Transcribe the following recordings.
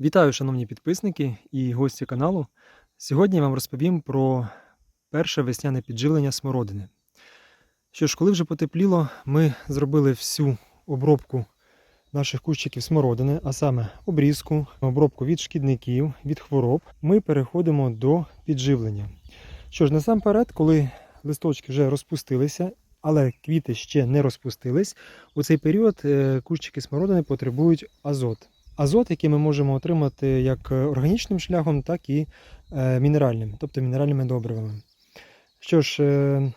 Вітаю, шановні підписники і гості каналу. Сьогодні я вам розповім про перше весняне підживлення смородини. Що ж, коли вже потепліло, ми зробили всю обробку наших кущиків смородини, а саме обрізку, обробку від шкідників, від хвороб, ми переходимо до підживлення. Що ж, насамперед, коли листочки вже розпустилися, але квіти ще не розпустились, у цей період е, кущики смородини потребують азот. Азот, який ми можемо отримати як органічним шляхом, так і е, мінеральним, тобто мінеральними добривами. Що ж, е,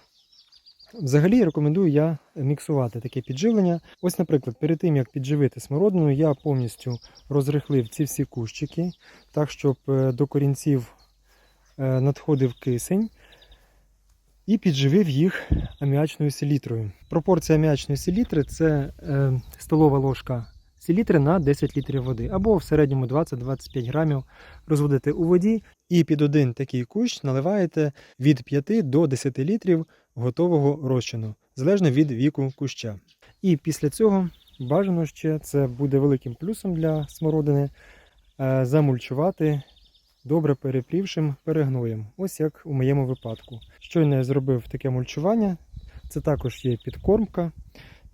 взагалі рекомендую я міксувати таке підживлення. Ось, наприклад, перед тим як підживити смородину, я повністю розрихлив ці всі кущики, так щоб е, до корінців е, надходив кисень. І підживив їх аміачною селітрою. Пропорція аміачної селітри це е, столова ложка селітри на 10 літрів води, або в середньому 20-25 грамів розводите у воді, і під один такий кущ наливаєте від 5 до 10 літрів готового розчину, залежно від віку куща. І після цього бажано ще це буде великим плюсом для смородини е, замульчувати добре перепрівшим перегноєм, ось як у моєму випадку. Щойно я зробив таке мульчування, це також є підкормка.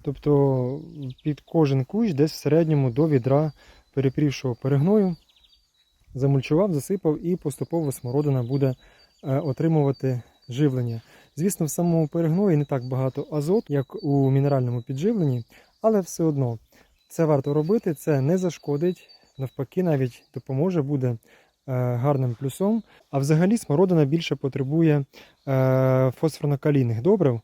Тобто під кожен кущ десь в середньому до відра перепрівшого перегною замульчував, засипав і поступово смородина буде е, отримувати живлення. Звісно, в самому перегної не так багато азот, як у мінеральному підживленні, але все одно це варто робити, це не зашкодить, навпаки, навіть допоможе, буде е, гарним плюсом. А взагалі смородина більше потребує е, фосфорно-калійних добрив.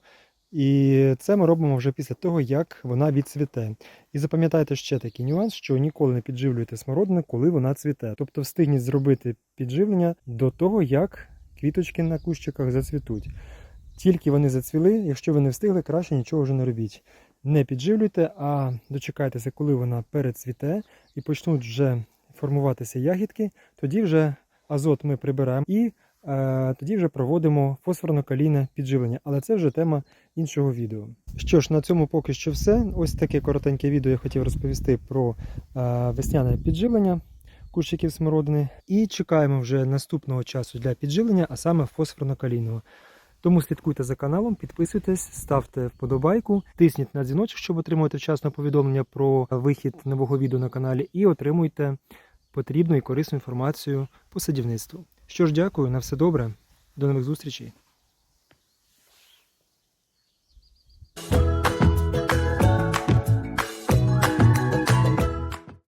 І це ми робимо вже після того, як вона відцвіте. І запам'ятайте ще такий нюанс, що ніколи не підживлюйте смородину, коли вона цвіте. Тобто встигніть зробити підживлення до того, як квіточки на кущиках зацвітуть. Тільки вони зацвіли, якщо ви не встигли, краще нічого вже не робіть. Не підживлюйте, а дочекайтеся, коли вона перецвіте і почнуть вже формуватися ягідки, тоді вже азот ми прибираємо і тоді вже проводимо фосфорно-калійне підживлення. Але це вже тема іншого відео. Що ж, на цьому поки що все. Ось таке коротеньке відео я хотів розповісти про е, весняне підживлення кущиків смородини. І чекаємо вже наступного часу для підживлення, а саме фосфорно-калійного. Тому слідкуйте за каналом, підписуйтесь, ставте вподобайку, тисніть на дзвіночок, щоб отримувати вчасно повідомлення про вихід нового відео на каналі, і отримуйте потрібну і корисну інформацію по садівництву. Що ж, дякую, на все добре, до нових зустрічей.